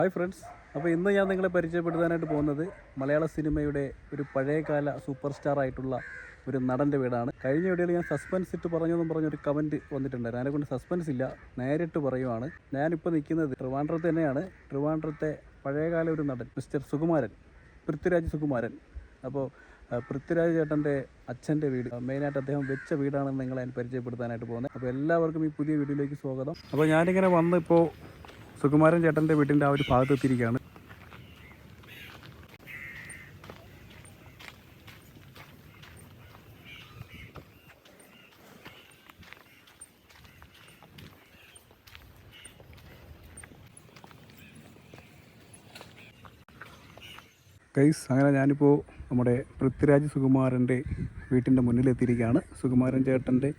Hi friends അപ്പോൾ ഇന്ന് ഞാൻ നിങ്ങളെ പരിചയപ്പെടുത്താനായിട്ട് പോകുന്നത് മലയാള സിനിമയുടെ ഒരു പഴയകാല സൂപ്പർ സ്റ്റാർ ആയിട്ടുള്ള ഒരു നടന്റെ വീടാണ്. കഴിഞ്ഞ വീഡിയോയിൽ ഞാൻ സസ്പെൻസ് ഇട്ട് പറഞ്ഞെന്നും പറഞ്ഞൊരു കമന്റ് വന്നിട്ടുണ്ടായിരുന്നു. അതിനെ കൊണ്ട് സസ്പെൻസ് ഇല്ല. നേരിട്ട് പറയുവാണ്. ഞാനിപ്പോൾ നിൽക്കുന്നത് ട്രിവാൻഡ്രത്ത് തന്നെയാണ്. ട്രിവാൻഡ്രത്തെ പഴയകാല ഒരു നടൻ മിസ്റ്റർ സുകുമാരൻ പൃഥ്വിരാജ് സുകുമാരൻ. അപ്പോൾ പൃഥ്വിരാജ് ചേട്ടന്റെ അച്ഛന്റെ വീട് മെയിനായിട്ട് അദ്ദേഹം വെച്ച വീടാണെന്ന് നിങ്ങളെ പരിചയപ്പെടുത്താനായിട്ട് പോകുന്നത്. അപ്പോൾ എല്ലാവർക്കും ഈ പുതിയ വീഡിയോയിലേക്ക് സ്വാഗതം. അപ്പോൾ ഞാനിങ്ങനെ വന്ന് ഇപ്പോൾ സുകുമാരൻ ചേട്ടന്റെ വീട്ടിന്റെ ആ ഒരു ഭാഗത്ത് എത്തിയിരിക്കുകയാണ്. ഗൈസ് അങ്ങനെ ഞാനിപ്പോൾ നമ്മുടെ പൃഥ്വിരാജ് സുകുമാരന്റെ വീട്ടിന്റെ മുന്നിലെത്തിയിരിക്കുകയാണ് സുകുമാരൻ ചേട്ടന്റെ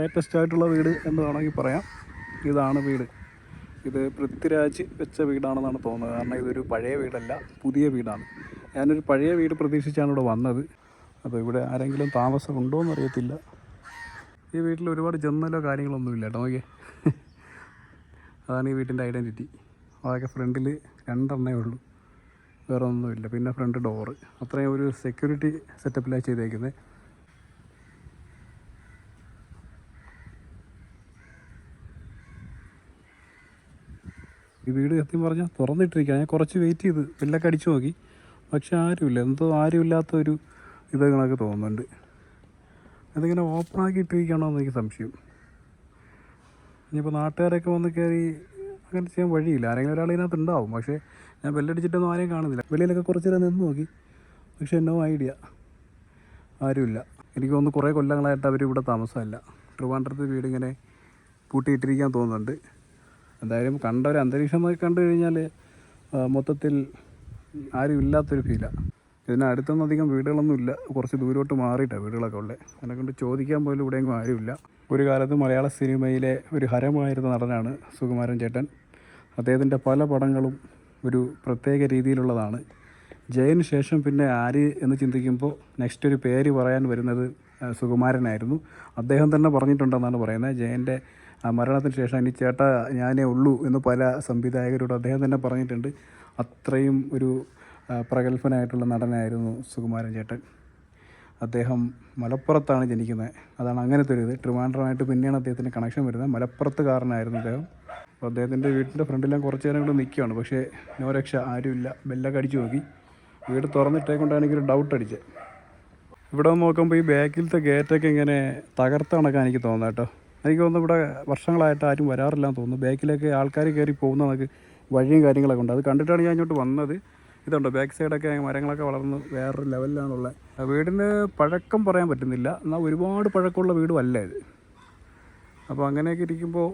ലേറ്റസ്റ്റ് ആയിട്ടുള്ള വീട് എന്ന് വേണമെങ്കിൽ പറയാം. ഇതാണ് വീട്. ഇത് പൃഥ്വിരാജ് വെച്ച വീടാണെന്നാണ് തോന്നുന്നത്. കാരണം ഇതൊരു പഴയ വീടല്ല പുതിയ വീടാണ്. ഞാനൊരു പഴയ വീട് പ്രതീക്ഷിച്ചാണ് ഇവിടെ വന്നത്. അപ്പോൾ ഇവിടെ ആരെങ്കിലും താമസം ഉണ്ടോ എന്ന് അറിയത്തില്ല. ഈ വീട്ടിൽ ഒരുപാട് ജന്നലോ കാര്യങ്ങളൊന്നും ഇല്ല കേട്ടോ നോക്കിയേ. അതാണ് ഈ വീട്ടിന്റെ ഐഡന്റിറ്റി. അതൊക്കെ ഫ്രണ്ടിൽ രണ്ടെണ്ണേ ഉള്ളൂ. വേറെ ഒന്നുമില്ല പിന്നെ ഫ്രണ്ട് ഡോറ്. അത്രയും ഒരു സെക്യൂരിറ്റി സെറ്റപ്പിലാണ് ചെയ്തേക്കുന്നത് ഈ വീട് സത്യം പറഞ്ഞാൽ തുറന്നിട്ടിരിക്കുകയാണ്. ഞാൻ കുറച്ച് വെയിറ്റ് ചെയ്ത് ബില്ലൊക്കെ അടിച്ചു നോക്കി. പക്ഷെ ആരുമില്ല. എന്തോ ആരുമില്ലാത്ത ഒരു ഇത് തോന്നുന്നുണ്ട്. അതിങ്ങനെ ഓപ്പൺ ആക്കി ഇട്ടിരിക്കണോ എന്ന് എനിക്ക് സംശയം. ഇനിയിപ്പോൾ നാട്ടുകാരൊക്കെ വന്ന് കയറി അങ്ങനെ ചെയ്യാൻ വഴിയില്ല. ആരെങ്കിലും ഒരാൾ ഇതിനകത്ത് ഉണ്ടാവും. പക്ഷേ ഞാൻ ബെല്ലടിച്ചിട്ടൊന്നും ആരെയും കാണുന്നില്ല. വെളിയിലൊക്കെ കുറച്ച് നേരം നിന്ന് നോക്കി. പക്ഷേ എന്നോ ഐഡിയ ആരുമില്ല. എനിക്ക് തോന്നുന്നു കുറേ കൊല്ലങ്ങളായിട്ട് അവർ ഇവിടെ താമസമല്ല. ട്രിവാൻഡ്രത്ത് വീടിങ്ങനെ പൂട്ടിയിട്ടിരിക്കാൻ തോന്നുന്നുണ്ട്. എന്തായാലും കണ്ട ഒരു അന്തരീക്ഷം നോക്കി കണ്ടു കഴിഞ്ഞാൽ മൊത്തത്തിൽ ആരും ഇല്ലാത്തൊരു ഫീലാണ് ഇതിനടുത്തൊന്നും അധികം വീടുകളൊന്നും ഇല്ല. കുറച്ച് ദൂരോട്ട് മാറിയിട്ടാണ് വീടുകളൊക്കെ ഉള്ളത് അതിനെ കൊണ്ട് ചോദിക്കാൻ പോലും ഇവിടെയെങ്കിലും ആരുമില്ല ഒരു കാലത്ത് മലയാള സിനിമയിലെ ഒരു ഹരമായിരുന്ന നടനാണ് സുകുമാരൻ ചേട്ടൻ. അദ്ദേഹത്തിന്റെ പല പടങ്ങളും ഒരു പ്രത്യേക രീതിയിലുള്ളതാണ്. ജയന് ശേഷം പിന്നെ ആര് എന്ന് ചിന്തിക്കുമ്പോൾ നെക്സ്റ്റ് ഒരു പേര് പറയാൻ വരുന്നത് സുകുമാരനായിരുന്നു. അദ്ദേഹം തന്നെ പറഞ്ഞിട്ടുണ്ടെന്നാണ് പറയുന്നത്. ജയന്റെ മരണത്തിന് ശേഷം ഇനി ചേട്ട ഞാനേ ഉള്ളൂ എന്ന് പല സംവിധായകരോട് അദ്ദേഹം തന്നെ പറഞ്ഞിട്ടുണ്ട്. അത്രയും ഒരു പ്രഗത്ഭനായിട്ടുള്ള നടനായിരുന്നു സുകുമാരൻ ചേട്ടൻ. അദ്ദേഹം മലപ്പുറത്താണ് ജനിക്കുന്നത്. അതാണ് അങ്ങനത്തെ ഒരു ഇത്. ട്രിവാൻഡ്രമായിട്ട് പിന്നെയാണ് അദ്ദേഹത്തിന്റെ കണക്ഷൻ വരുന്നത്. മലപ്പുറത്തുകാരനായിരുന്നു അദ്ദേഹം. അപ്പോൾ അദ്ദേഹത്തിന്റെ വീട്ടിന്റെ ഫ്രണ്ടിലും കുറച്ച് നേരം കൂടെ നിൽക്കുകയാണ്. പക്ഷേ നോ രക്ഷ ആരുമില്ല. ബെല്ലൊക്കെ അടിച്ചു നോക്കി. വീട് തുറന്നിട്ടേ കൊണ്ടാണ് എനിക്കൊരു ഡൗട്ട് അടിച്ചത് ഇവിടെ നോക്കുമ്പോൾ ഈ ബാക്കിലത്തെ ഗേറ്റൊക്കെ ഇങ്ങനെ തകർത്ത് കണക്കാൻ എനിക്ക് തോന്നുന്നത് കേട്ടോ. എനിക്ക് തോന്നുന്നു ഇവിടെ വർഷങ്ങളായിട്ട് ആരും വരാറില്ലാന്ന് തോന്നുന്നു. ബാക്കിലൊക്കെ ആൾക്കാർ കയറി പോകുന്ന നമുക്ക് വഴിയും കാര്യങ്ങളൊക്കെ ഉണ്ട്. അത് കണ്ടിട്ടാണ് ഞാൻ ഇങ്ങോട്ട് വന്നത്. ഇതുണ്ട്? ബാക്ക് സൈഡൊക്കെ മരങ്ങളൊക്കെ വളർന്ന് വേറൊരു ലെവലിലാണുള്ളത്. വീടിന് പഴക്കം പറയാൻ പറ്റുന്നില്ല. എന്നാൽ ഒരുപാട് പഴക്കമുള്ള വീടും അല്ല ഇത്. അപ്പോൾ അങ്ങനെയൊക്കെ ഇരിക്കുമ്പോൾ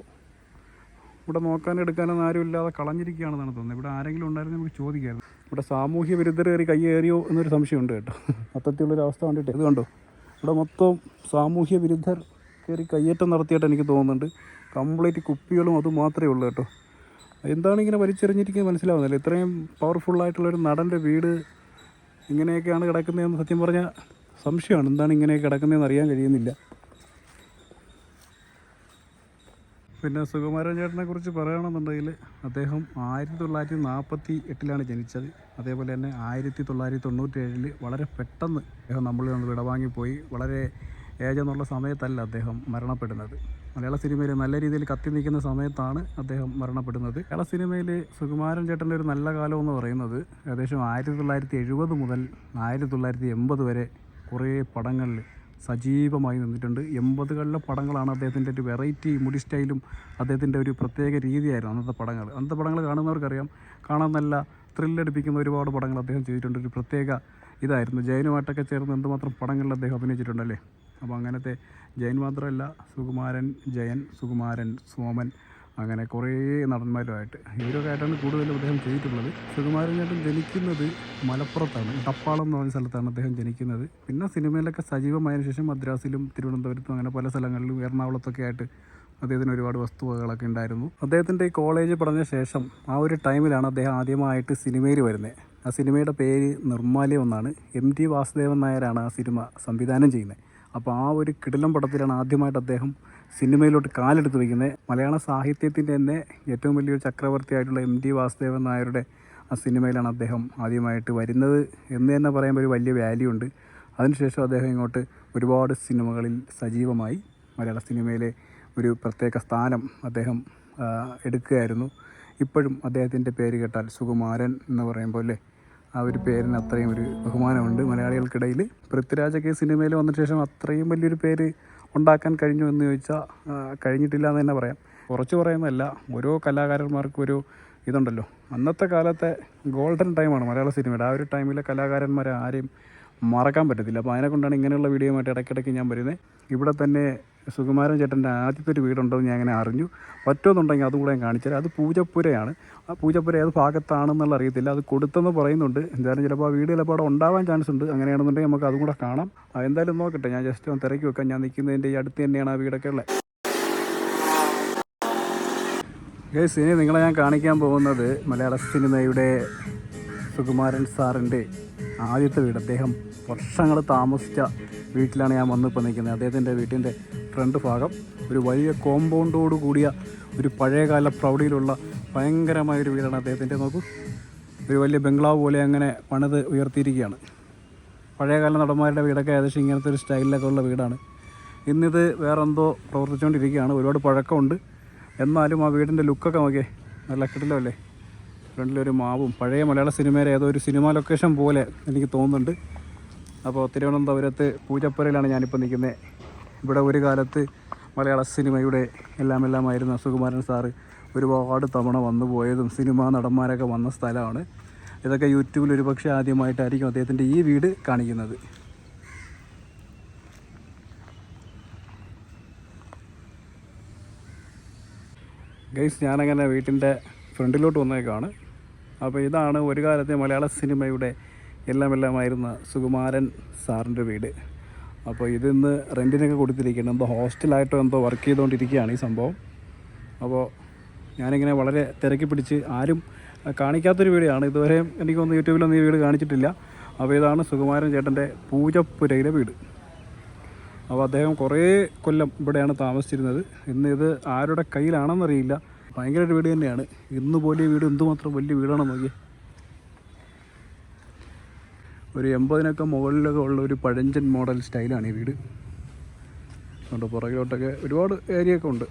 ഇവിടെ നോക്കാനും എടുക്കാനൊന്നും ആരും ഇല്ലാതെ കളഞ്ഞിരിക്കുകയാണെന്നാണ് തോന്നുന്നത്. ഇവിടെ ആരെങ്കിലും ഉണ്ടായിരുന്നെങ്കിൽ നമുക്ക് ചോദിക്കായിരുന്നു. ഇവിടെ സാമൂഹ്യ വിരുദ്ധർ കയറി കയ്യേറിയോ എന്നൊരു സംശയമുണ്ട് കേട്ടോ. മൊത്തത്തിലുള്ളൊരു അവസ്ഥ കണ്ടിട്ട്. ഇത് കണ്ടോ? ഇവിടെ മൊത്തം സാമൂഹ്യ വിരുദ്ധർ കയറി കയ്യേറ്റം നടത്തിയിട്ട് എനിക്ക് തോന്നുന്നുണ്ട്. കംപ്ലീറ്റ് കുപ്പികളും അത് മാത്രമേ ഉള്ളൂ കേട്ടോ. എന്താണ് ഇങ്ങനെ വലിച്ചെറിഞ്ഞിരിക്കുന്നത് മനസ്സിലാവുന്നില്ല. ഇത്രയും പവർഫുള്ളായിട്ടുള്ളൊരു നടന്റെ വീട് ഇങ്ങനെയൊക്കെയാണ് കിടക്കുന്നതെന്ന് സത്യം പറഞ്ഞാൽ സംശയമാണ്. എന്താണ് ഇങ്ങനെയൊക്കെ കിടക്കുന്നതെന്ന് അറിയാൻ കഴിയുന്നില്ല. പിന്നെ സുകുമാരൻ ചേട്ടനെ കുറിച്ച് പറയുകയാണെന്നുണ്ടെങ്കിൽ അദ്ദേഹം ആയിരത്തി തൊള്ളായിരത്തി നാൽപ്പത്തി എട്ടിലാണ് ജനിച്ചത്. അതേപോലെ തന്നെ ആയിരത്തി തൊള്ളായിരത്തി തൊണ്ണൂറ്റി ഏഴിൽ വളരെ പെട്ടെന്ന് അദ്ദേഹം നമ്മളിൽ നിന്ന് വിടവാങ്ങിപ്പോയി. വളരെ ഏജ് എന്നുള്ള സമയത്തല്ല അദ്ദേഹം മരണപ്പെടുന്നത്. മലയാള സിനിമയിൽ നല്ല രീതിയിൽ കത്തി നിൽക്കുന്ന സമയത്താണ് അദ്ദേഹം മരണപ്പെടുന്നത്. മലയാള സിനിമയിൽ സുകുമാരൻ ചേട്ടന്റെ ഒരു നല്ല കാലം എന്ന് പറയുന്നത് ഏകദേശം ആയിരത്തി തൊള്ളായിരത്തി എഴുപത് മുതൽ ആയിരത്തി തൊള്ളായിരത്തി എൺപത് വരെ കുറേ പടങ്ങളിൽ സജീവമായി നിന്നിട്ടുണ്ട്. എൺപതുകളിലെ പടങ്ങളാണ് അദ്ദേഹത്തിന്റെ ഒരു വെറൈറ്റി മുടി സ്റ്റൈലും അദ്ദേഹത്തിന്റെ ഒരു പ്രത്യേക രീതിയായിരുന്നു അന്നത്തെ പടങ്ങൾ. അന്നത്തെ പടങ്ങൾ കാണുന്നവർക്കറിയാം കാണാൻ നല്ല ത്രില്ലടിപ്പിക്കുന്ന ഒരുപാട് പടങ്ങൾ അദ്ദേഹം ചെയ്തിട്ടുണ്ട്. ഒരു പ്രത്യേക ഇതായിരുന്നു. ജയനുമായിട്ടൊക്കെ ചേർന്ന് എന്തുമാത്രം പടങ്ങളിൽ അദ്ദേഹം അഭിനയിച്ചിട്ടുണ്ടല്ലേ? അപ്പോൾ അങ്ങനത്തെ ജയൻ മാത്രമല്ല സുകുമാരൻ ജയൻ സുകുമാരൻ സോമൻ അങ്ങനെ കുറേ നടന്മാരുമായിട്ട്. ഇവരൊക്കെ ആയിട്ടാണ് കൂടുതലും അദ്ദേഹം ചെയ്തിട്ടുള്ളത്. സുകുമാരൻ ചേട്ടൻ ജനിക്കുന്നത് മലപ്പുറത്താണ് തപ്പാളം എന്ന് പറഞ്ഞ സ്ഥലത്താണ് അദ്ദേഹം ജനിക്കുന്നത്. പിന്നെ സിനിമയിലൊക്കെ സജീവമായതിനു ശേഷം മദ്രാസിലും തിരുവനന്തപുരത്തും അങ്ങനെ പല സ്ഥലങ്ങളിലും എറണാകുളത്തൊക്കെ ആയിട്ട് അദ്ദേഹത്തിന് ഒരുപാട് വസ്തുവകകളൊക്കെ ഉണ്ടായിരുന്നു. അദ്ദേഹത്തിന്റെ ഈ കോളേജ് പഠന ശേഷം ആ ഒരു ടൈമിലാണ് അദ്ദേഹം ആദ്യമായിട്ട് സിനിമയിൽ വരുന്നത്. ആ സിനിമയുടെ പേര് നിർമ്മാല്യം എന്നാണ്. എം ടി വാസുദേവൻ നായരാണ് ആ സിനിമ സംവിധാനം ചെയ്യുന്നത്. അപ്പോൾ ആ ഒരു കിടിലം പടത്തിലാണ് ആദ്യമായിട്ട് അദ്ദേഹം സിനിമയിലോട്ട് കാലെടുത്ത് വയ്ക്കുന്നത് മലയാള സാഹിത്യത്തിന്റെ തന്നെ ഏറ്റവും വലിയൊരു ചക്രവർത്തിയായിട്ടുള്ള എം ടി വാസുദേവൻ നായരുടെ ആ സിനിമയിലാണ് അദ്ദേഹം ആദ്യമായിട്ട് വരുന്നത് എന്ന് തന്നെ പറയുമ്പോൾ ഒരു വലിയ വാല്യൂ ഉണ്ട്. അതിനുശേഷം അദ്ദേഹം ഇങ്ങോട്ട് ഒരുപാട് സിനിമകളിൽ സജീവമായി മലയാള സിനിമയിലെ ഒരു പ്രത്യേക സ്ഥാനം അദ്ദേഹം എടുക്കുകയായിരുന്നു. ഇപ്പോഴും അദ്ദേഹത്തിന്റെ പേര് കേട്ടാൽ സുകുമാരൻ എന്ന് പറയുമ്പോൾ അല്ലേ? ആ ഒരു പേരിന് അത്രയും ഒരു ബഹുമാനമുണ്ട്. മലയാളികൾക്കിടയിൽ പൃഥ്വിരാജൊക്കെ സിനിമയിൽ വന്ന ശേഷം അത്രയും വലിയൊരു പേര് ഉണ്ടാക്കാൻ കഴിഞ്ഞു എന്ന് ചോദിച്ചാൽ കഴിഞ്ഞിട്ടില്ല എന്ന് തന്നെ പറയാം. കുറച്ച് പറയുന്നതല്ല ഓരോ കലാകാരന്മാർക്കും ഒരു ഇതുണ്ടല്ലോ. അന്നത്തെ കാലത്തെ ഗോൾഡൻ ടൈമാണ് മലയാള സിനിമയുടെ. ആ ഒരു ടൈമിലെ കലാകാരന്മാരെ ആരെയും മറക്കാൻ പറ്റത്തില്ല. അപ്പോൾ അതിനെക്കൊണ്ടാണ് ഇങ്ങനെയുള്ള വീഡിയോയുമായിട്ട് ഇടയ്ക്കിടയ്ക്ക് ഞാൻ വരുന്നത്. ഇവിടെ തന്നെ സുകുമാരൻ ചേട്ടന്റെ ആദ്യത്തെ ഒരു വീടുണ്ടെന്ന് ഞാൻ അങ്ങനെ അറിഞ്ഞു. പറ്റുമെന്നുണ്ടെങ്കിൽ അതും കൂടെ ഞാൻ കാണിച്ചുതരാം അത് പൂജപ്പുരയാണ്. ആ പൂജപ്പുര ഏത് ഭാഗത്താണെന്നുള്ള അറിയത്തില്ല. അത് കൊടുത്തെന്ന് പറയുന്നുണ്ട്. എന്തായാലും ചിലപ്പോൾ ആ വീട് ചിലപ്പോൾ അവിടെ ഉണ്ടാവാൻ ചാൻസ് ഉണ്ട്. അങ്ങനെയാണെന്നുണ്ടെങ്കിൽ നമുക്ക് അതും കൂടെ കാണാം. എന്തായാലും നോക്കട്ടെ. ഞാൻ ജസ്റ്റ് ഒന്ന് തിരക്കി വെക്കാം. ഞാൻ നിൽക്കുന്നതിന്റെ ഈ അടുത്ത് തന്നെയാണ് ആ വീടൊക്കെ ഉള്ളത്. ഗൈസ് ഇനി നിങ്ങളെ ഞാൻ കാണിക്കാൻ പോകുന്നത് മലയാള സിനിമയുടെ സുകുമാരൻ സാറിന്റെ ആദ്യത്തെ വീട്. അദ്ദേഹം വർഷങ്ങൾ താമസിച്ച വീട്ടിലാണ് ഞാൻ വന്നിപ്പോൾ നിൽക്കുന്നത്. അദ്ദേഹത്തിന്റെ വീട്ടിന്റെ ഫ്രണ്ട് ഭാഗം ഒരു വലിയ കോമ്പൗണ്ടോട് കൂടിയ ഒരു പഴയകാല പ്രൗഢിയിലുള്ള ഭയങ്കരമായൊരു വീടാണ് അദ്ദേഹത്തിന്റെ. നോക്കൂ ഒരു വലിയ ബംഗ്ലാവ് പോലെ അങ്ങനെ പണിത് ഉയർത്തിയിരിക്കുകയാണ്. പഴയകാല നടന്മാരുടെ വീടൊക്കെ ഏകദേശം ഇങ്ങനത്തെ ഒരു സ്റ്റൈലിലൊക്കെ ഉള്ള വീടാണ്. ഇന്നിത് വേറെന്തോ പ്രവർത്തിച്ചുകൊണ്ടിരിക്കുകയാണ്. ഒരുപാട് പഴക്കമുണ്ട്. എന്നാലും ആ വീടിന്റെ ലുക്കൊക്കെ നോക്കിയേ നല്ല കിടിലമല്ലേ ഫ്രണ്ടിലൊരു മാവും. പഴയ മലയാള സിനിമയിലെ ഏതോ ഒരു സിനിമ ലൊക്കേഷൻ പോലെ എനിക്ക് തോന്നുന്നുണ്ട്. അപ്പോൾ തിരുവനന്തപുരത്ത് പൂജപ്പുരയിലാണ് ഞാനിപ്പോൾ നിൽക്കുന്നത് ഇവിടെ ഒരു കാലത്ത് മലയാള സിനിമയുടെ എല്ലാം എല്ലാം ആയിരുന്നു സുകുമാരൻ സാറ് ഒരുപാട് തവണ വന്നു പോയതും സിനിമാ നടന്മാരൊക്കെ വന്ന സ്ഥലമാണ്. ഇതൊക്കെ യൂട്യൂബിൽ ഒരുപക്ഷെ ആദ്യമായിട്ടായിരിക്കും അദ്ദേഹത്തിന്റെ ഈ വീട് കാണിക്കുന്നത്. ഗൈസ് ഞാനങ്ങനെ വീട്ടിന്റെ ഫ്രണ്ടിലോട്ട് വന്നേക്കാണ്. അപ്പോൾ ഇതാണ് ഒരു കാലത്തെ മലയാള സിനിമയുടെ എല്ലാം എല്ലാമായിരുന്ന സുകുമാരൻ സാറിന്റെ വീട്. അപ്പോൾ ഇതിന്ന് റെന്റിനൊക്കെ കൊടുത്തിരിക്കുകയാണ്. എന്തോ ഹോസ്റ്റലായിട്ടോ എന്തോ വർക്ക് ചെയ്തുകൊണ്ടിരിക്കുകയാണ് ഈ സംഭവം. അപ്പോൾ ഞാനിങ്ങനെ വളരെ തിരക്കി പിടിച്ച് ആരും കാണിക്കാത്തൊരു വീടാണ്. ഇതുവരെ എനിക്കൊന്ന് യൂട്യൂബിലൊന്നും ഈ വീട് കാണിച്ചിട്ടില്ല. അപ്പോൾ ഇതാണ് സുകുമാരൻ ചേട്ടന്റെ പൂജപ്പുരയിലെ വീട്. അപ്പോൾ അദ്ദേഹം കുറേ കൊല്ലം ഇവിടെയാണ് താമസിച്ചിരുന്നത്. ഇന്ന് ഇത് ആരുടെ കയ്യിലാണെന്നറിയില്ല. ഭയങ്കര ഒരു വീട് തന്നെയാണ്. ഇന്ന് പോലെ വീട് എന്തുമാത്രം വലിയ വീടാണെന്ന് നോക്കി ഒരു എൺപതിനൊക്കെ മുകളിലൊക്കെ ഉള്ള ഒരു പഴഞ്ചൻ മോഡൽ സ്റ്റൈലാണ് ഈ വീട്. അതുകൊണ്ട് പുറകിലോട്ടൊക്കെ ഒരുപാട് ഏരിയ ഒക്കെ ഉണ്ട്.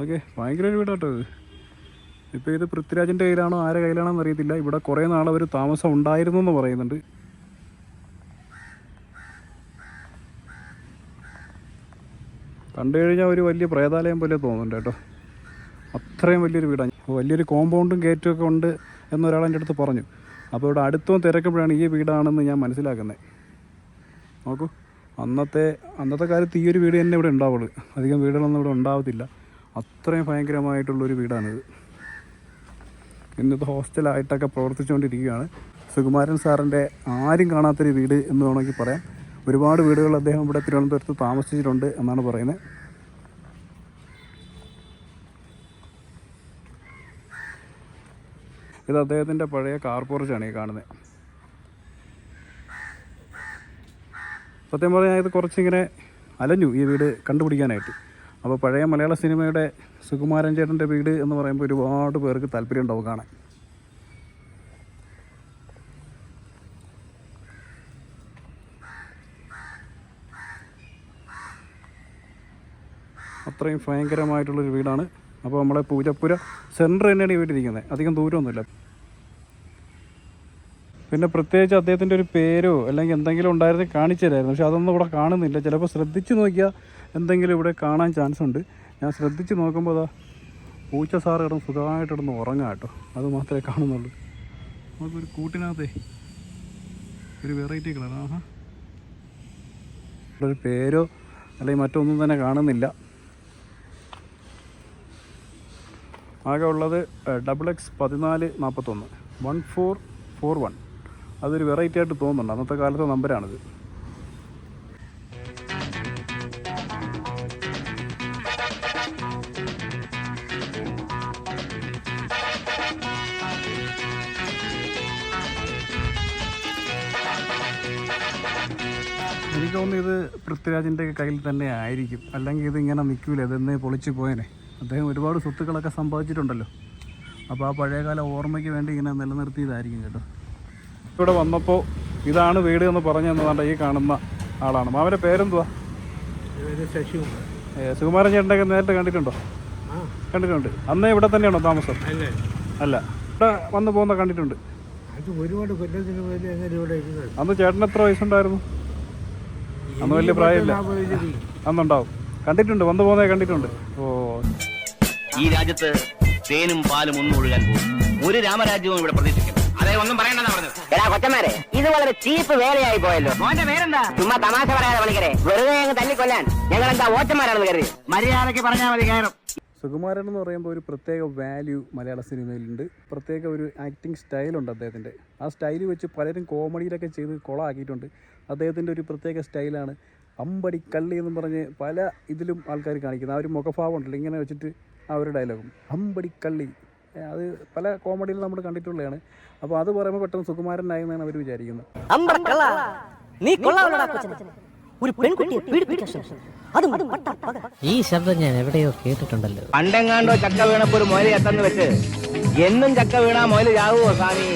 ഓക്കെ ഭയങ്കര ഒരു വീടാട്ടോ ഇത്. ഇപ്പോൾ ഇത് പൃഥ്വിരാജിന്റെ കയ്യിലാണോ ആരുടെ കയ്യിലാണോ എന്നറിയത്തില്ല ഇവിടെ കുറേ നാളെ ഒരു താമസം ഉണ്ടായിരുന്നു എന്ന് പറയുന്നുണ്ട്. കണ്ടു കഴിഞ്ഞാൽ ഒരു വലിയ പ്രേതാലയം പോലെ തോന്നുന്നുണ്ട് കേട്ടോ. അത്രയും വലിയൊരു വീടാണ് വലിയൊരു കോമ്പൗണ്ടും ഗേറ്റും ഒക്കെ ഉണ്ട് എന്നൊരാൾ എന്റെ അടുത്ത് പറഞ്ഞു. അപ്പോൾ ഇവിടെ അടുത്തും തിരക്കുമ്പോഴാണ് ഈ വീടാണെന്ന് ഞാൻ മനസ്സിലാക്കുന്നത് നോക്കൂ അന്നത്തെ അന്നത്തെ കാലത്ത് ഈ ഒരു വീട് തന്നെ ഇവിടെ ഉണ്ടാവുള്ളൂ. അധികം വീടുകളൊന്നും ഇവിടെ ഉണ്ടാവത്തില്ല. അത്രയും ഭയങ്കരമായിട്ടുള്ളൊരു വീടാണിത്. ഇന്നത്തെ ഹോസ്റ്റലായിട്ടൊക്കെ പ്രവർത്തിച്ചുകൊണ്ടിരിക്കുകയാണ്. സുകുമാരൻ സാറിന്റെ ആരും കാണാത്തൊരു വീട് എന്ന് വേണമെങ്കിൽ പറയാം. ഒരുപാട് വീടുകൾ അദ്ദേഹം ഇവിടെ തിരുവനന്തപുരത്ത് താമസിച്ചിട്ടുണ്ട് എന്നാണ് പറയുന്നത്. ഇത് അദ്ദേഹത്തിന്റെ പഴയ കാർ പോർച്ചാണ് ഈ കാണുന്നത്. സത്യം പറഞ്ഞാൽ ഇത് കുറച്ചിങ്ങനെ അലഞ്ഞു ഈ വീട് കണ്ടുപിടിക്കാനായിട്ട്. അപ്പോൾ പഴയ മലയാള സിനിമയുടെ സുകുമാരൻ ചേട്ടന്റെ വീട് എന്ന് പറയുമ്പോൾ ഒരുപാട് പേർക്ക് താല്പര്യം ഉണ്ടാവും കാണാൻ. അത്രയും ഭയങ്കരമായിട്ടുള്ളൊരു വീടാണ്. അപ്പോൾ നമ്മളെ പൂജപ്പുര സെന്റർ തന്നെയാണ് ഈ വീട്ടിരിക്കുന്നത് അധികം ദൂരമൊന്നുമില്ല. പിന്നെ പ്രത്യേകിച്ച് അദ്ദേഹത്തിന്റെ ഒരു പേരോ അല്ലെങ്കിൽ എന്തെങ്കിലും ഉണ്ടായിരുന്നു കാണിച്ചു പക്ഷെ അതൊന്നും ഇവിടെ കാണുന്നില്ല. ചിലപ്പോൾ ശ്രദ്ധിച്ച് നോക്കിയാൽ എന്തെങ്കിലും ഇവിടെ കാണാൻ ചാൻസ് ഉണ്ട്. ഞാൻ ശ്രദ്ധിച്ച് നോക്കുമ്പോൾ അതാ പൂച്ച സാറ് കിടന്ന് സുഖമായിട്ട് കിടന്ന് ഉറങ്ങാം കേട്ടോ. അത് മാത്രമേ കാണുന്നുള്ളൂ. നമുക്കൊരു കൂട്ടിനകത്തെ ഒരു വെറൈറ്റി കളർ ആഹാ. ഒരു പേരോ അല്ലെങ്കിൽ മറ്റൊന്നും തന്നെ കാണുന്നില്ല. ആകെ ഉള്ളത് ഡബിൾ എക്സ് പതിനാല് നാൽപ്പത്തൊന്ന് വൺ ഫോർ ഫോർ വൺ അതൊരു വെറൈറ്റി ആയിട്ട് തോന്നുന്നുണ്ട്. അന്നത്തെ കാലത്തെ നമ്പരാണിത് എനിക്ക് തോന്നുന്നു ഇത് പൃഥ്വിരാജിന്റെ കയ്യിൽ തന്നെ ആയിരിക്കും. അല്ലെങ്കിൽ ഇത് ഇങ്ങനെ നിൽക്കില്ല ഇതെന്നേ പൊളിച്ചു പോയേനെ. അദ്ദേഹം ഒരുപാട് സ്വത്തുക്കളൊക്കെ സമ്പാദിച്ചിട്ടുണ്ടല്ലോ. അപ്പോൾ ആ പഴയകാല ഓർമ്മയ്ക്ക് വേണ്ടി ഇങ്ങനെ നിലനിർത്തിയതായിരിക്കും കേട്ടോ. ഇവിടെ വന്നപ്പോൾ ഇതാണ് വീട് എന്ന് പറഞ്ഞു തന്നതാണ്ട് ഈ കാണുന്ന ആളാണ്. മാമന്റെ പേരെന്തുവാ? ശശികുമാർ. സുകുമാരൻ ചേട്ടനൊക്കെ നേരിട്ട് കണ്ടിട്ടുണ്ടോ? കണ്ടിട്ടുണ്ട്. അന്നേ ഇവിടെ തന്നെയാണോ താമസം? അല്ലേ. ഇവിടെ വന്നു പോകുന്ന കണ്ടിട്ടുണ്ട്. ഒരുപാട് കൊല്ലത്തിന് അന്ന് ചേട്ടൻ എത്ര വയസ്സുണ്ടായിരുന്നു? അന്ന് വലിയ പ്രായമില്ല. അന്നുണ്ടാവും. കണ്ടിട്ടുണ്ട് വന്നു പോകുന്നത് കണ്ടിട്ടുണ്ട്. ഓ. ഈ രാജ്യത്ത് തേനും പാലും ഒന്നും ഒഴുകാൻ പോകും. ഒരു രാമരാജ്യവും ഇവിടെ പ്രതീക്ഷിക്കുന്നു അതെ ഒന്നും പറയണ്ടെന്നാ പറഞ്ഞത്. എടാ കൊച്ചന്മാരെ ഇത് വളരെ ചീപ്പ് വേലയായി പോയല്ലോ. മോന്റെ പേരെന്താ? ചുമ്മാ തമാശ പറയാതെ പണിക്കരെ വെറുതെ അങ്ങ് തല്ലിക്കൊല്ലാൻ ഞങ്ങൾ എന്താ ഓച്ചന്മാരാണെന്ന് കരുതി? മര്യാദയ്ക്ക് പറഞ്ഞാൽ മതി കയറും. സുകുമാരൻ എന്ന് പറയുമ്പോൾ ഒരു പ്രത്യേക വാല്യൂ മലയാള സിനിമയിലുണ്ട്. പ്രത്യേക ഒരു ആക്ടിങ് സ്റ്റൈലുണ്ട് അദ്ദേഹത്തിന്റെ ആ സ്റ്റൈൽ വെച്ച് പലരും കോമഡിയിലൊക്കെ ചെയ്ത് കൊളാക്കിയിട്ടുണ്ട്. അദ്ദേഹത്തിന്റെ ഒരു പ്രത്യേക സ്റ്റൈലാണ് അമ്പടി കള്ളി എന്ന് പറഞ്ഞ് പല ഇതിലും ആൾക്കാർ കാണിക്കുന്നത്. ആ ഒരു മുഖഭാവം ഉണ്ടല്ലോ ഇങ്ങനെ വെച്ചിട്ട് ആ ഒരു ഡയലോഗും അമ്പടി കള്ളി അത് പല കോമഡിയിലും നമ്മൾ കണ്ടിട്ടുള്ളതാണ്. അപ്പോൾ അത് പറയുമ്പോൾ പെട്ടെന്ന് സുകുമാരൻ സുകുമാരനായെന്നാണ് അവർ വിചാരിക്കുന്നത്. ഒരു പെൺകുട്ടിയെ പീഡിപ്പിക്കാൻ ഈ ശബ്ദം ഞാൻ എവിടെയോ കേട്ടിട്ടുണ്ടല്ലോ. പണ്ടെങ്ങാണ്ടോ ചക്ക വീണപ്പോ ഒരു മൊയൽ ചത്തെന്ന് വെച്ച്. എന്നും ചക്ക വീണാ മൊയൽ ചാവുമോ സ്വാമി?